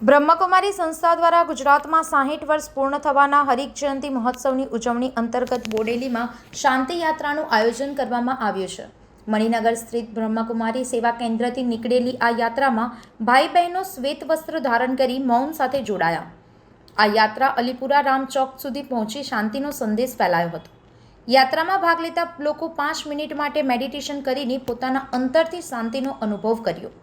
બ્રહ્મકુમારી સંસ્થા દ્વારા ગુજરાતમાં સાહીઠ વર્ષ પૂર્ણ થવાના હરિક જયંતિ મહોત્સવની ઉજવણી અંતર્ગત બોડેલીમાં શાંતિ યાત્રાનું આયોજન કરવામાં આવ્યું છે. મણિનગર સ્થિત બ્રહ્મકુમારી સેવા કેન્દ્રથી નીકળેલી આ યાત્રામાં ભાઈ બહેનો શ્વેત વસ્ત્ર ધારણ કરી મૌન સાથે જોડાયા. આ યાત્રા અલીપુરા રામ ચોક સુધી પહોંચી શાંતિનો સંદેશ ફેલાયો હતો. યાત્રામાં ભાગ લેતા લોકો પાંચ મિનિટ માટે મેડિટેશન કરીને પોતાના અંતરથી શાંતિનો અનુભવ કર્યો.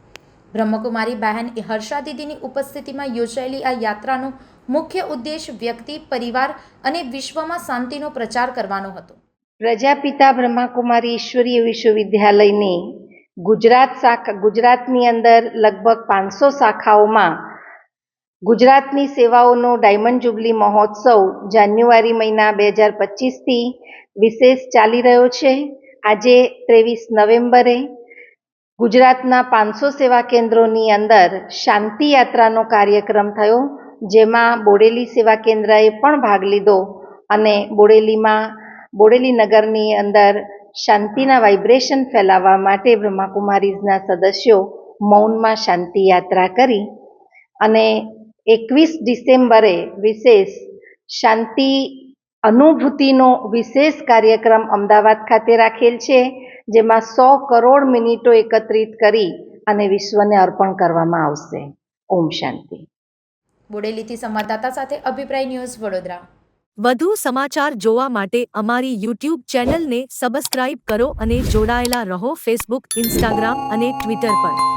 બ્રહ્મકુમારી બહેન હર્ષા દીદીની ઉપસ્થિતિમાં યોજાયેલી આ યાત્રાનો મુખ્ય ઉદ્દેશ વ્યક્તિ, પરિવાર અને વિશ્વમાં શાંતિનો પ્રચાર કરવાનો હતો. પ્રજાપિતા બ્રહ્માકુમારી ઈશ્વરીય વિશ્વવિદ્યાલયની ગુજરાત શાખા, ગુજરાતની અંદર લગભગ પાંચસો શાખાઓમાં ગુજરાતની સેવાઓનો ડાયમંડ જુબલી મહોત્સવ જાન્યુઆરી મહિના બે હજાર પચીસથી વિશેષ ચાલી રહ્યો છે. આજે ત્રેવીસ નવેમ્બરે ગુજરાતના પાંચસો સેવા કેન્દ્રોની અંદર શાંતિ યાત્રાનો કાર્યક્રમ થયો, જેમાં બોડેલી સેવા કેન્દ્રએ પણ ભાગ લીધો અને બોડેલીમાં, બોડેલી નગરની અંદર શાંતિના વાઇબ્રેશન ફેલાવવા માટે બ્રહ્માકુમારીઝના સદસ્યો મૌનમાં શાંતિ યાત્રા કરી અને એકવીસ ડિસેમ્બરે વિશેષ શાંતિ અનુભૂતિનો વિશેષ કાર્યક્રમ અમદાવાદ ખાતે રાખેલ છે. જેમાં સો કરોડ મિનિટો એકત્રિત કરી અને વિશ્વને અર્પણ કરવામાં આવશે. ઓમ શાંતિ. બોડેલીથી સંવાદદાતા સાથે અભિપ્રાય ન્યૂઝ વડોદરા. વધુ સમાચાર જોવા માટે અમારી યુટ્યુબ ચેનલને સબસ્ક્રાઇબ કરો અને જોડાયેલા રહો ફેસબુક ઇન્સ્ટાગ્રામ અને ટ્વિટર પર.